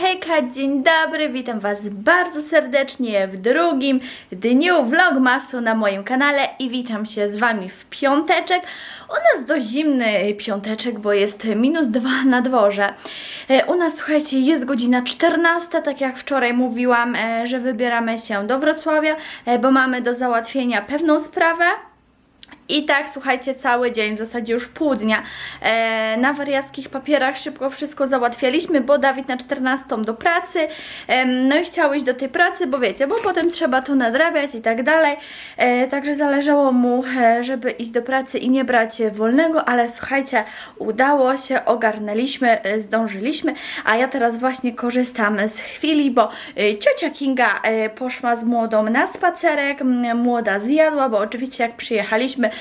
Hejka, dzień dobry, witam Was bardzo serdecznie w drugim dniu vlogmasu na moim kanale i witam się z Wami w piąteczek. U nas dość zimny piąteczek, bo jest minus dwa na dworze. E, U nas, słuchajcie, jest godzina 14, tak jak wczoraj mówiłam, e, że wybieramy się do Wrocławia, e, bo mamy do załatwienia pewną sprawę. I tak, słuchajcie, cały dzień, w zasadzie już pół dnia e, na wariackich papierach szybko wszystko załatwialiśmy, bo Dawid na 14 do pracy, em, no i chciał iść do tej pracy, bo wiecie, bo potem trzeba to nadrabiać i tak dalej, e, także zależało mu, e, żeby iść do pracy i nie brać wolnego, ale słuchajcie, udało się, ogarnęliśmy, e, zdążyliśmy, a ja teraz właśnie korzystam z chwili, bo e, ciocia Kinga e, poszła z młodą na spacerek, młoda zjadła, bo oczywiście jak przyjechaliśmy, e,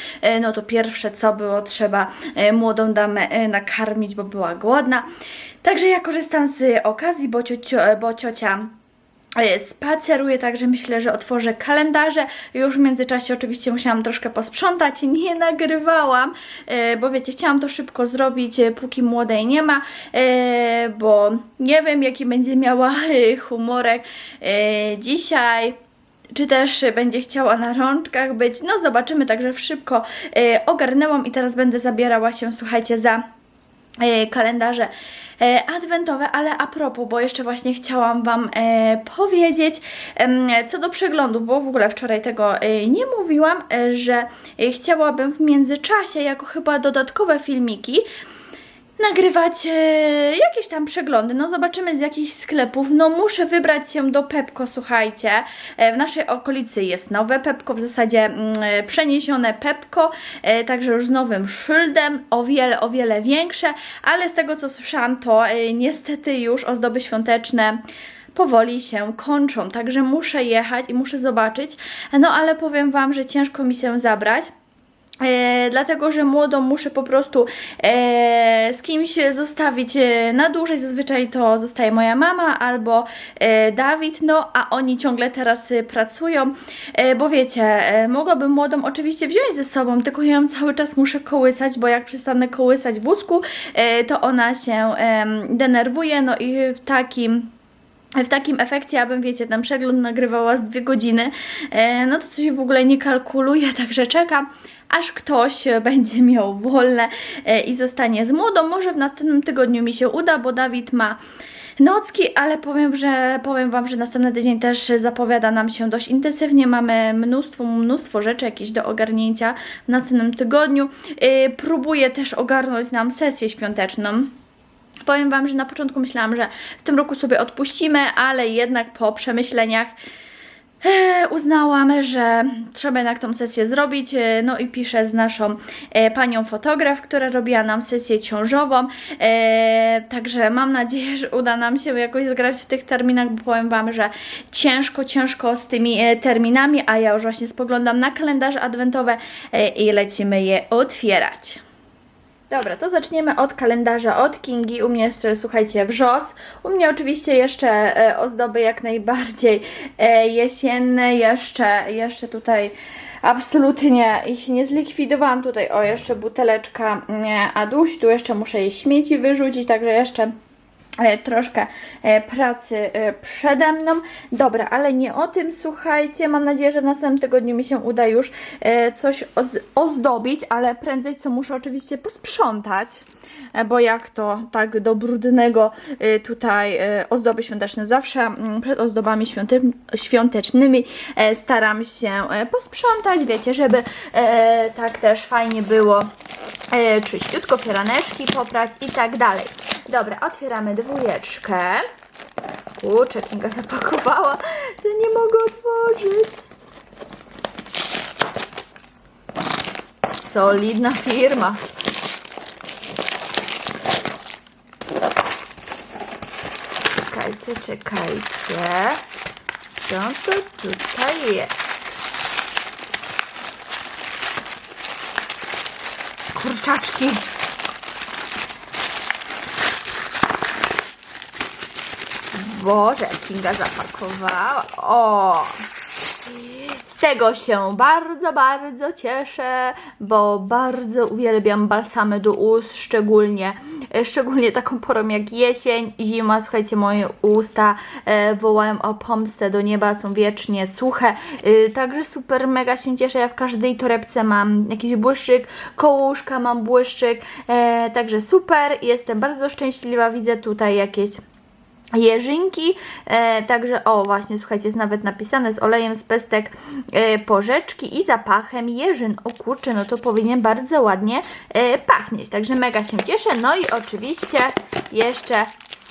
no to pierwsze co było, trzeba e, młodą damę e, nakarmić, bo była głodna. Także ja korzystam z okazji, bo, ciocio, e, bo ciocia e, spaceruję, także myślę, że otworzę kalendarze. Już w międzyczasie oczywiście musiałam troszkę posprzątać, nie nagrywałam, e, bo wiecie, chciałam to szybko zrobić, e, póki młodej nie ma, e, bo nie wiem, jaki będzie miała e, humorek e, dzisiaj czy też będzie chciała na rączkach być. No zobaczymy, także szybko e, ogarnęłam i teraz będę zabierała się, słuchajcie, za e, kalendarze e, adwentowe, ale a propos, bo jeszcze właśnie chciałam Wam e, powiedzieć em, co do przeglądu, bo w ogóle wczoraj tego e, nie mówiłam, e, że e, chciałabym w międzyczasie, jako chyba dodatkowe filmiki, nagrywać jakieś tam przeglądy. No zobaczymy z jakich sklepów. No muszę wybrać się do Pepko, słuchajcie. E, w naszej okolicy jest nowe Pepko, w zasadzie mm, e, przeniesione Pepko, e, także już z nowym szyldem, o wiele, o wiele większe, ale z tego co słyszałam, to niestety już ozdoby świąteczne powoli się kończą, także muszę jechać i muszę zobaczyć. No ale powiem Wam, że ciężko mi się zabrać. E, dlatego, że młodą muszę po prostu e, z kimś zostawić e, na dłużej. Zazwyczaj to zostaje moja mama albo e, Dawid, no a oni ciągle teraz e, pracują, e, bo wiecie, e, mogłabym młodą oczywiście wziąć ze sobą, tylko ją cały czas muszę kołysać, bo jak przestanę kołysać wózku, e, to ona się em, denerwuje, no i w takim w takim efekcie, ja bym, wiecie, ten przegląd nagrywała z dwie godziny, e, no to coś w ogóle nie kalkuluję, także czekam, aż ktoś będzie miał wolne i zostanie z młodą. Może w następnym tygodniu mi się uda, bo Dawid ma nocki, ale powiem, że powiem Wam, że następny tydzień też zapowiada nam się dość intensywnie. Mamy mnóstwo, mnóstwo rzeczy jakieś do ogarnięcia w następnym tygodniu. E, próbuję też ogarnąć nam sesję świąteczną. Powiem Wam, że na początku myślałam, że w tym roku sobie odpuścimy, ale jednak po przemyśleniach e, uznałam, że trzeba jednak tą sesję zrobić. E, No i piszę z naszą e, panią fotograf, która robiła nam sesję ciążową. Także mam nadzieję, że uda nam się jakoś zgrać w tych terminach, bo powiem Wam, że ciężko, ciężko z tymi terminami, a ja już właśnie spoglądam na kalendarze adwentowe i lecimy je otwierać. Dobra, to zaczniemy od kalendarza od Kingi. U mnie jeszcze, słuchajcie, wrzos. U mnie oczywiście jeszcze e, ozdoby jak najbardziej e, jesienne. Jeszcze, jeszcze tutaj absolutnie ich nie zlikwidowałam. Tutaj, o, jeszcze buteleczka nie, Aduś. Tu jeszcze muszę jej śmieci wyrzucić, także jeszcze e, troszkę e, pracy e, przede mną. Dobra, ale nie o tym, słuchajcie. Mam nadzieję, że w następnym tygodniu mi się uda już e, coś oz- ozdobić, ale prędzej co muszę oczywiście posprzątać. e, Bo jak to tak do brudnego e, tutaj e, ozdoby świąteczne zawsze mm, przed ozdobami świątecznymi e, staram się e, posprzątać, wiecie, żeby e, tak też fajnie było e, czyściutko, firaneczki poprać i tak dalej. Dobra, otwieramy dwójeczkę. Kurczę, Kinga zapakowała, że nie mogę otworzyć. Solidna firma. Czekajcie, czekajcie. Co to tutaj jest? Kurczaczki. Boże, Kinga zapakowała. O! Z tego się bardzo, bardzo cieszę, bo bardzo uwielbiam balsamy do ust, szczególnie, e, szczególnie taką porą jak jesień, zima. Słuchajcie, moje usta e, wołają o pomstę do nieba, są wiecznie suche. E, także super, mega się cieszę. Ja w każdej torebce mam jakiś błyszczyk, koło łóżka mam błyszczyk, także super. Jestem bardzo szczęśliwa, widzę tutaj jakieś jeżynki, e, także o właśnie, słuchajcie, jest nawet napisane z olejem z pestek e, porzeczki i zapachem jeżyn. O kurczę, no to powinien bardzo ładnie e, pachnieć, także mega się cieszę. No i oczywiście jeszcze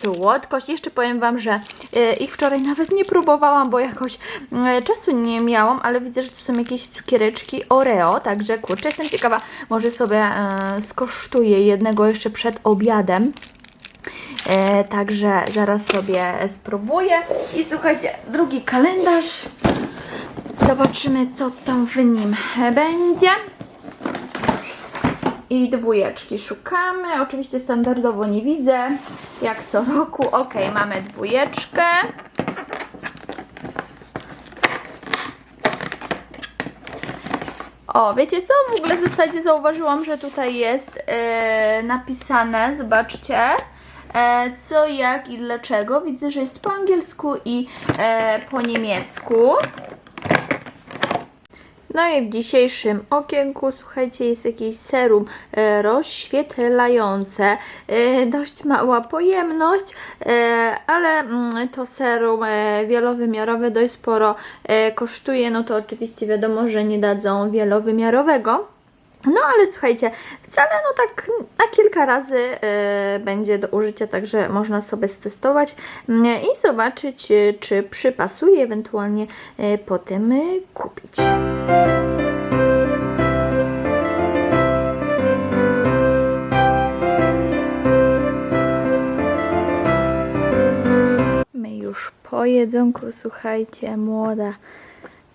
słodkość. Jeszcze powiem Wam, że e, ich wczoraj nawet nie próbowałam, bo jakoś e, czasu nie miałam, ale widzę, że to są jakieś cukiereczki Oreo, także kurczę, jestem ciekawa, może sobie e, skosztuję jednego jeszcze przed obiadem. E, także zaraz sobie spróbuję. I słuchajcie, drugi kalendarz. Zobaczymy, co tam w nim będzie. I dwójeczki szukamy. Oczywiście standardowo nie widzę, jak co roku. Ok, mamy dwójeczkę. O, wiecie co? W ogóle w zasadzie zauważyłam, że tutaj jest e, napisane, zobaczcie, co, jak i dlaczego. Widzę, że jest po angielsku i e, po niemiecku. No i w dzisiejszym okienku, słuchajcie, jest jakieś serum e, rozświetlające. E, dość mała pojemność, e, ale mm, to serum e, wielowymiarowe dość sporo e, kosztuje. No to oczywiście wiadomo, że nie dadzą wielowymiarowego. No ale słuchajcie, wcale no tak na kilka razy e, będzie do użycia, także można sobie stestować mm, i zobaczyć, e, czy przypasuje, ewentualnie e, potem e, kupić. My już po jedzonku, słuchajcie, młoda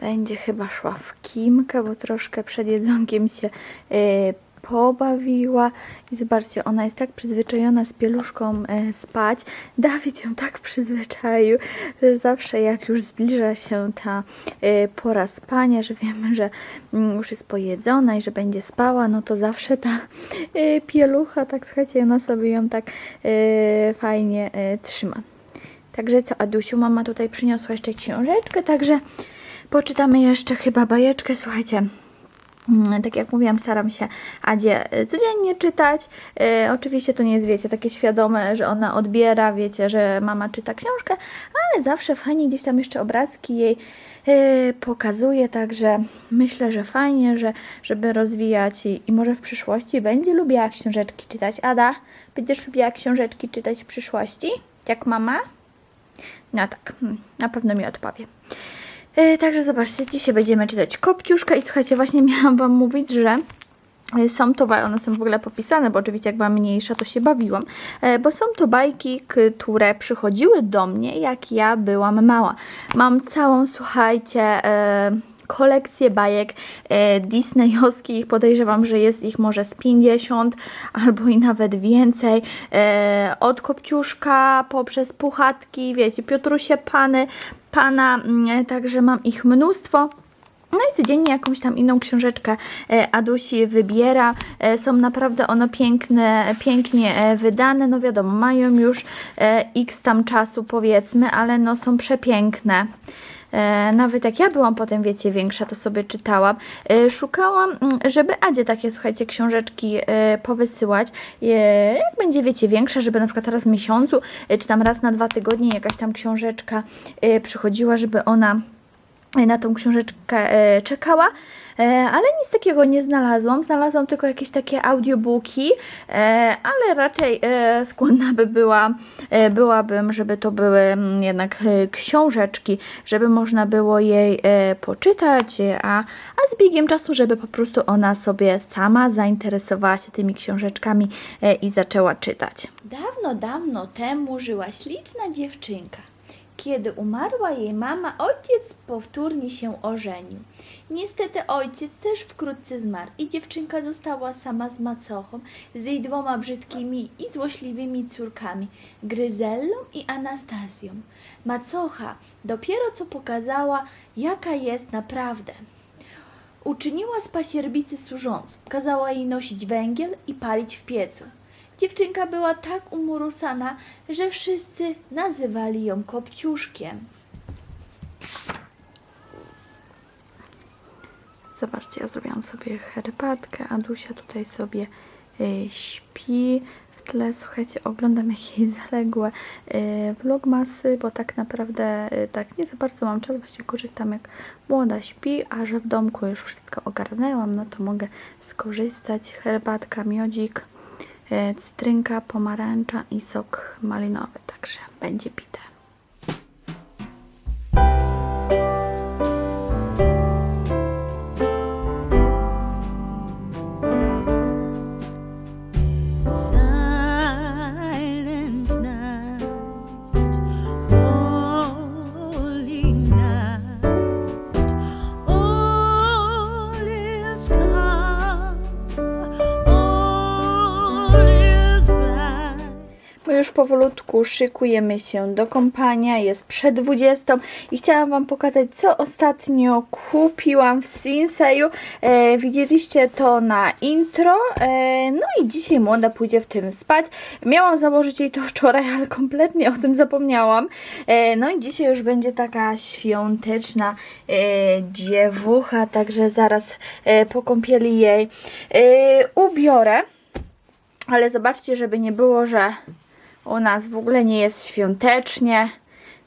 będzie chyba szła w Kimkę, bo troszkę przed jedzonkiem się e, pobawiła i zobaczcie, ona jest tak przyzwyczajona z pieluszką e, spać. Dawid ją tak przyzwyczaił, że zawsze jak już zbliża się ta e, pora spania, że wiemy, że mm, już jest pojedzona i że będzie spała, no to zawsze ta pielucha, tak słuchajcie, ona sobie ją tak fajnie trzyma. Także co, Adusiu, mama tutaj przyniosła jeszcze książeczkę, także poczytamy jeszcze chyba bajeczkę. Słuchajcie, mm, tak jak mówiłam, staram się Adzie y, codziennie czytać. E, oczywiście to nie jest, wiecie, takie świadome, że ona odbiera, wiecie, że mama czyta książkę, ale zawsze fajnie gdzieś tam jeszcze obrazki jej e, pokazuje, także myślę, że fajnie, że żeby rozwijać i, i może w przyszłości będzie lubiła książeczki czytać. Ada, będziesz lubiła książeczki czytać w przyszłości? Jak mama? No tak, hmm, na pewno mi odpowie. E, Także zobaczcie, dzisiaj będziemy czytać Kopciuszka i słuchajcie, właśnie miałam Wam mówić, że e, są to one są w ogóle popisane, bo oczywiście jak byłam mniejsza, to się bawiłam, e, bo są to bajki, które przychodziły do mnie, jak ja byłam mała. Mam całą, słuchajcie, e, kolekcję bajek e, disneyowskich, podejrzewam, że jest ich może z 50 albo i nawet więcej, e, od Kopciuszka poprzez Puchatki, wiecie, Piotrusie Pany, Pana, mm, także mam ich mnóstwo. No i codziennie jakąś tam inną książeczkę e, Adusi wybiera. E, Są naprawdę one piękne, pięknie e, wydane. No wiadomo, mają już e, x tam czasu powiedzmy, ale no są przepiękne. E, Nawet jak ja byłam potem, wiecie, większa, to sobie czytałam. E, Szukałam, mm, żeby Adzie takie, słuchajcie, książeczki e, powysyłać. Jak będzie, wiecie, większa, żeby na przykład raz w miesiącu, czy tam raz na dwa tygodnie jakaś tam książeczka przychodziła, żeby ona na tą książeczkę e, czekała, e, ale nic takiego nie znalazłam. Znalazłam tylko jakieś takie audiobooki, e, ale raczej skłonna by była, byłabym, żeby to były mm, jednak książeczki, żeby można było jej poczytać, a, a z biegiem czasu, żeby po prostu ona sobie sama zainteresowała się tymi książeczkami i zaczęła czytać. Dawno, dawno temu żyła śliczna dziewczynka. Kiedy umarła jej mama, ojciec powtórnie się ożenił. Niestety ojciec też wkrótce zmarł i dziewczynka została sama z macochą, z jej dwoma brzydkimi i złośliwymi córkami, Gryzellą i Anastazją. Macocha dopiero co pokazała, jaka jest naprawdę. Uczyniła z pasierbicy służącą, kazała jej nosić węgiel i palić w piecu. Dziewczynka była tak umorusana, że wszyscy nazywali ją kopciuszkiem. Zobaczcie, ja zrobiłam sobie herbatkę, a Dusia tutaj sobie y, śpi. W tle, słuchajcie, oglądam jakieś zaległe y, vlogmasy, bo tak naprawdę y, tak nie za bardzo mam czas, właśnie korzystam jak młoda śpi, a że w domku już wszystko ogarnęłam, no to mogę skorzystać. Herbatka, miodzik, cytrynka, pomarańcza i sok malinowy, także będzie pite. Już powolutku szykujemy się do kąpania, jest przed 20 i chciałam Wam pokazać, co ostatnio kupiłam w Sinseju. E, widzieliście to na intro, e, no i dzisiaj młoda pójdzie w tym spać. Miałam założyć jej to wczoraj, ale kompletnie o tym zapomniałam. E, no i dzisiaj już będzie taka świąteczna e, dziewucha, także zaraz e, po kąpieli jej e, ubiorę. Ale zobaczcie, żeby nie było, że u nas w ogóle nie jest świątecznie.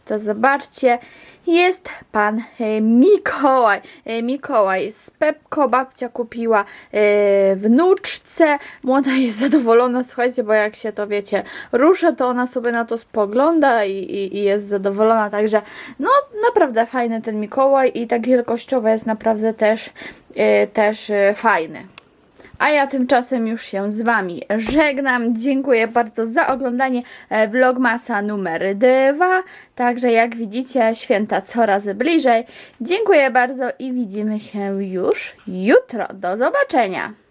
To zobaczcie, jest pan e, Mikołaj. E, Mikołaj z Pepko babcia kupiła e, wnuczce. Młoda jest zadowolona, słuchajcie, bo jak się to wiecie, ruszę, to ona sobie na to spogląda i, i, i jest zadowolona. Także no naprawdę fajny ten Mikołaj i tak wielkościowo jest naprawdę też, też fajny. A ja tymczasem już się z Wami żegnam. Dziękuję bardzo za oglądanie e, vlogmasa numer 2. Także jak widzicie, święta coraz bliżej. Dziękuję bardzo i widzimy się już jutro. Do zobaczenia.